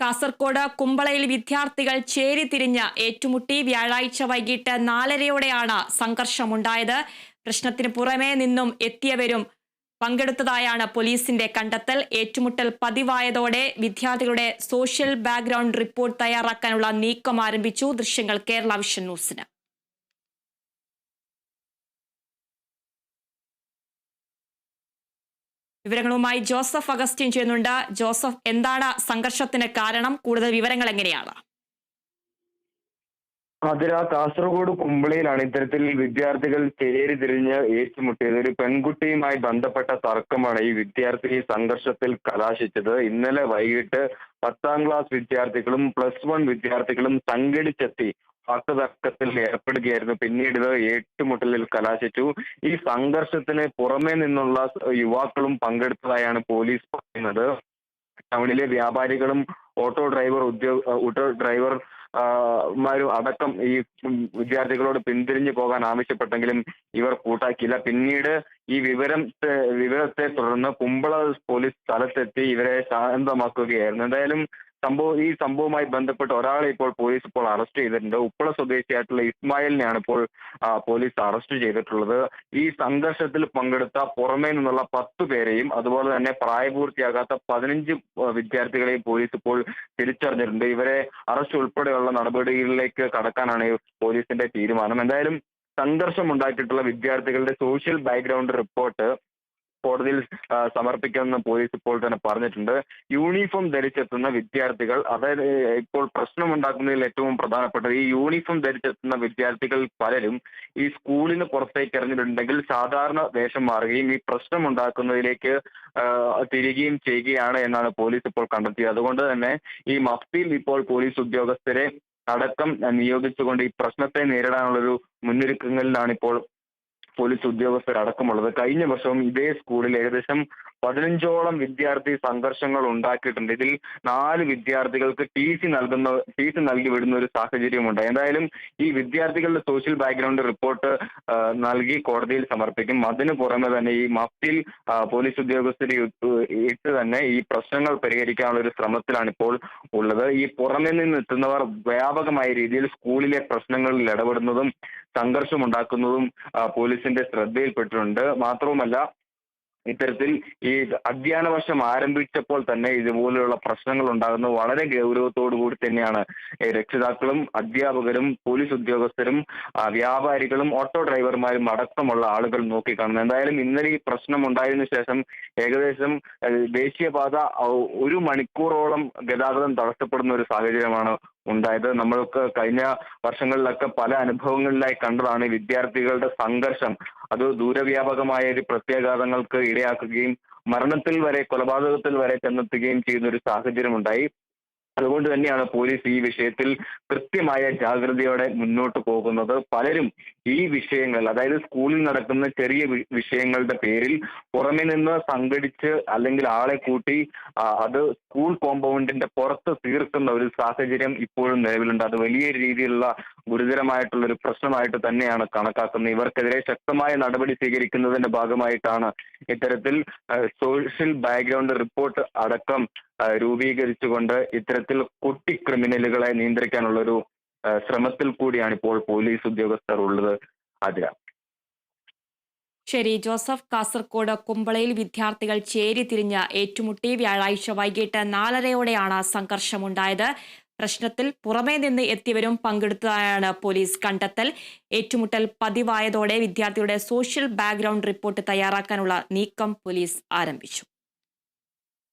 കാസർകോട് കുമ്പളയിൽ വിദ്യാർത്ഥികൾ ചേരി തിരിഞ്ഞ് ഏറ്റുമുട്ടി വ്യാഴാഴ്ച വൈകിട്ട് നാലരയോടെയാണ് സംഘർഷമുണ്ടായത്. പ്രശ്നത്തിന് പുറമേ നിന്നും എത്തിയവരും പങ്കെടുത്തതായാണ് പോലീസിന്റെ കണ്ടെത്തൽ. ഏറ്റുമുട്ടൽ പതിവായതോടെ വിദ്യാർത്ഥികളുടെ സോഷ്യൽ ബാക്ക്ഗ്രൗണ്ട് റിപ്പോർട്ട് തയ്യാറാക്കാനുള്ള നീക്കം ആരംഭിച്ചു. ദൃശ്യങ്ങൾ കേരള വിഷൻ ന്യൂസിന്. വിവരങ്ങളുമായി ജോസഫ് അഗസ്റ്റിൻ ചെയ്യുന്നുണ്ട്. ജോസഫ് എന്താണ് സംഘർഷത്തിന് കാരണം? കൂടുതൽ വിവരങ്ങൾ എങ്ങനെയാണ്? അതിര കാസർഗോഡ് കുമ്പളയിലാണ് ഇത്തരത്തിൽ വിദ്യാർത്ഥികൾ ചേരി തിരിഞ്ഞ് ഏറ്റുമുട്ടിയത്. ഒരു പെൺകുട്ടിയുമായി ബന്ധപ്പെട്ട തർക്കമാണ് ഈ വിദ്യാർത്ഥി സംഘർഷത്തിൽ കലാശിച്ചത്. ഇന്നലെ വൈകിട്ട് പത്താം ക്ലാസ് വിദ്യാർത്ഥികളും പ്ലസ് വൺ വിദ്യാർത്ഥികളും സംഘടിച്ചെത്തി വാക്കുതർക്കത്തിൽ ഏർപ്പെടുകയായിരുന്നു. പിന്നീട് ഏറ്റുമുട്ടലിൽ കലാശിച്ചു. ഈ സംഘർഷത്തിന് പുറമേ നിന്നുള്ള യുവാക്കളും പങ്കെടുത്തതായാണ് പോലീസ് പറയുന്നത്. ടൗണിലെ വ്യാപാരികളും ഓട്ടോ ഡ്രൈവർ ഉദ്യോഗ ഓട്ടോ ഡ്രൈവർ മാരും അടക്കം ഈ വിദ്യാർത്ഥികളോട് പിന്തിരിഞ്ഞു പോകാൻ ആവശ്യപ്പെട്ടെങ്കിലും ഇവർ കൂട്ടാക്കിയില്ല. പിന്നീട് ഈ വിവരം വിവരത്തെ തുടർന്ന് കുമ്പള പോലീസ് സ്ഥലത്തെത്തി ഇവരെ ശാന്തമാക്കുകയായിരുന്നു. എന്തായാലും സംഭവം ഈ സംഭവവുമായി ബന്ധപ്പെട്ട് ഒരാളെ ഇപ്പോൾ പോലീസ് ഇപ്പോൾ അറസ്റ്റ് ചെയ്തിട്ടുണ്ട്. ഉപ്പള സ്വദേശിയായിട്ടുള്ള ഇസ്മായിലിനെയാണ് ഇപ്പോൾ പോലീസ് അറസ്റ്റ് ചെയ്തിട്ടുള്ളത്. ഈ സംഘർഷത്തിൽ പങ്കെടുത്ത പുറമേ നിന്നുള്ള പത്ത് പേരെയും അതുപോലെ തന്നെ പ്രായപൂർത്തിയാകാത്ത പതിനഞ്ച് വിദ്യാർത്ഥികളെയും പോലീസ് ഇപ്പോൾ തിരിച്ചറിഞ്ഞിട്ടുണ്ട്. ഇവരെ അറസ്റ്റ് ഉൾപ്പെടെയുള്ള നടപടികളിലേക്ക് കടക്കാനാണ് പോലീസിന്റെ തീരുമാനം. എന്തായാലും സംഘർഷം ഉണ്ടാക്കിയിട്ടുള്ള വിദ്യാർത്ഥികളുടെ സോഷ്യൽ ബാക്ക്ഗ്രൗണ്ട് റിപ്പോർട്ട് കോടതിയിൽ സമർപ്പിക്കുമെന്ന് പോലീസ് ഇപ്പോൾ തന്നെ പറഞ്ഞിട്ടുണ്ട്. യൂണിഫോം ധരിച്ചെത്തുന്ന വിദ്യാർത്ഥികൾ അതായത് ഇപ്പോൾ പ്രശ്നമുണ്ടാക്കുന്നതിൽ ഏറ്റവും പ്രധാനപ്പെട്ടത് ഈ യൂണിഫോം ധരിച്ചെത്തുന്ന വിദ്യാർത്ഥികൾ പലരും ഈ സ്കൂളിന് പുറത്തേക്ക് ഇറങ്ങിയിട്ടുണ്ടെങ്കിൽ സാധാരണ വേഷം മാറുകയും ഈ പ്രശ്നമുണ്ടാക്കുന്നതിലേക്ക് തിരികുകയും ചെയ്യുകയാണ് എന്നാണ് പോലീസ് ഇപ്പോൾ കണ്ടെത്തിയത്. അതുകൊണ്ട് തന്നെ ഈ മഫ്തിയിൽ ഇപ്പോൾ പോലീസ് ഉദ്യോഗസ്ഥരെ അടക്കം നിയോഗിച്ചുകൊണ്ട് ഈ പ്രശ്നത്തെ നേരിടാനുള്ളൊരു മുന്നൊരുക്കങ്ങളിലാണ് ഇപ്പോൾ പോലീസ് ഉദ്യോഗസ്ഥർ ഉദ്യോഗസ്ഥരടക്കമുള്ളത്. കഴിഞ്ഞ വർഷവും ഇതേ സ്കൂളിൽ ഏകദേശം പതിനഞ്ചോളം വിദ്യാർത്ഥി സംഘർഷങ്ങൾ ഉണ്ടാക്കിയിട്ടുണ്ട്. ഇതിൽ നാല് വിദ്യാർത്ഥികൾക്ക് ടി സി നൽകുന്ന ടി സി നൽകി വിടുന്ന ഒരു സാഹചര്യമുണ്ട്. എന്തായാലും ഈ വിദ്യാർത്ഥികളുടെ സോഷ്യൽ ബാക്ക്ഗ്രൗണ്ട് റിപ്പോർട്ട് നൽകി കോടതിയിൽ സമർപ്പിക്കും. അതിനു പുറമെ തന്നെ ഈ മഫ്തിൽ പോലീസ് ഉദ്യോഗസ്ഥരെ ഇട്ട് തന്നെ ഈ പ്രശ്നങ്ങൾ പരിഹരിക്കാനുള്ള ഒരു ശ്രമത്തിലാണ് ഇപ്പോൾ ഉള്ളത്. ഈ പുറമെ നിന്ന് എത്തുന്നവർ വ്യാപകമായ രീതിയിൽ സ്കൂളിലെ പ്രശ്നങ്ങളിൽ ഇടപെടുന്നതും സംഘർഷമുണ്ടാക്കുന്നതും പോലീസിന്റെ ശ്രദ്ധയിൽപ്പെട്ടിട്ടുണ്ട്. മാത്രവുമല്ല ഇത്തരത്തിൽ ഈ അധ്യയന വർഷം ആരംഭിച്ചപ്പോൾ തന്നെ ഇതുപോലെയുള്ള പ്രശ്നങ്ങൾ ഉണ്ടാകുന്നത് വളരെ ഗൗരവത്തോടു കൂടി തന്നെയാണ്. രക്ഷിതാക്കളും അധ്യാപകരും പോലീസ് ഉദ്യോഗസ്ഥരും വ്യാപാരികളും ഓട്ടോ ഡ്രൈവർമാരും അടക്കമുള്ള ആളുകൾ നോക്കിക്കാണുന്നത്. എന്തായാലും ഇന്നലെ ഈ പ്രശ്നം ഉണ്ടായതിനു ശേഷം ഏകദേശം ദേശീയപാത ഒരു മണിക്കൂറോളം ഗതാഗതം തടസ്സപ്പെടുന്ന ഒരു സാഹചര്യമാണ് ഉണ്ടായത്. നമ്മൾക്ക് കഴിഞ്ഞ വർഷങ്ങളിലൊക്കെ പല അനുഭവങ്ങളിലായി കണ്ടതാണ് വിദ്യാർത്ഥികളുടെ സംഘർഷം. അത് ദൂരവ്യാപകമായ ഒരു പ്രത്യാഘാതങ്ങൾക്ക് ഇടയാക്കുകയും മരണത്തിൽ വരെ കൊലപാതകത്തിൽ വരെ ചെന്നെത്തുകയും ചെയ്യുന്ന ഒരു സാഹചര്യം ഉണ്ടായി അതുകൊണ്ട് തന്നെയാണ് പോലീസ് ഈ വിഷയത്തിൽ കൃത്യമായ ജാഗ്രതയോടെ മുന്നോട്ട് പോകുന്നത്. പലരും ഈ വിഷയങ്ങൾ അതായത് സ്കൂളിൽ നടക്കുന്ന ചെറിയ വിഷയങ്ങളുടെ പേരിൽ പുറമെ നിന്ന് സംഘടിച്ച് അല്ലെങ്കിൽ ആളെ കൂട്ടി അത് സ്കൂൾ കോമ്പൗണ്ടിന്റെ പുറത്ത് തീർക്കുന്ന ഒരു സാഹചര്യം ഇപ്പോഴും നിലവിലുണ്ട്. അത് വലിയ രീതിയിലുള്ള ഗുരുതരമായിട്ടുള്ള ഒരു പ്രശ്നമായിട്ട് തന്നെയാണ് കണക്കാക്കുന്നത്. ഇവർക്കെതിരെ ശക്തമായ നടപടി സ്വീകരിക്കുന്നതിന്റെ ഭാഗമായിട്ടാണ് ഇത്തരത്തിൽ സോഷ്യൽ ബാക്ക്ഗ്രൗണ്ട് റിപ്പോർട്ട് അടക്കം രൂപീകരിച്ചുകൊണ്ട് ഇത്തരത്തിൽ കുട്ടി ക്രിമിനലുകളെ നിയന്ത്രിക്കാനുള്ള ഒരു ശ്രമത്തിൽ കൂടിയാണ് ഇപ്പോൾ പോലീസ് ഉദ്യോഗസ്ഥർ ഉള്ളത് അതിര ശരി ജോസഫ് കാസർകോട് കുമ്പളയിൽ വിദ്യാർത്ഥികൾ ചേരി തിരിഞ്ഞ് ഏറ്റുമുട്ടി വ്യാഴാഴ്ച വൈകിട്ട് നാലരയോടെയാണ് സംഘർഷമുണ്ടായത്. പ്രശ്നത്തിൽ പുറമേ നിന്ന് എത്തിയവരും പങ്കെടുത്തതായാണ് പോലീസ് കണ്ടെത്തൽ. ഏറ്റുമുട്ടൽ പതിവായതോടെ വിദ്യാർത്ഥിയുടെ സോഷ്യൽ ബാക്ക്ഗ്രൗണ്ട് റിപ്പോർട്ട് തയ്യാറാക്കാനുള്ള നീക്കം പോലീസ് ആരംഭിച്ചു.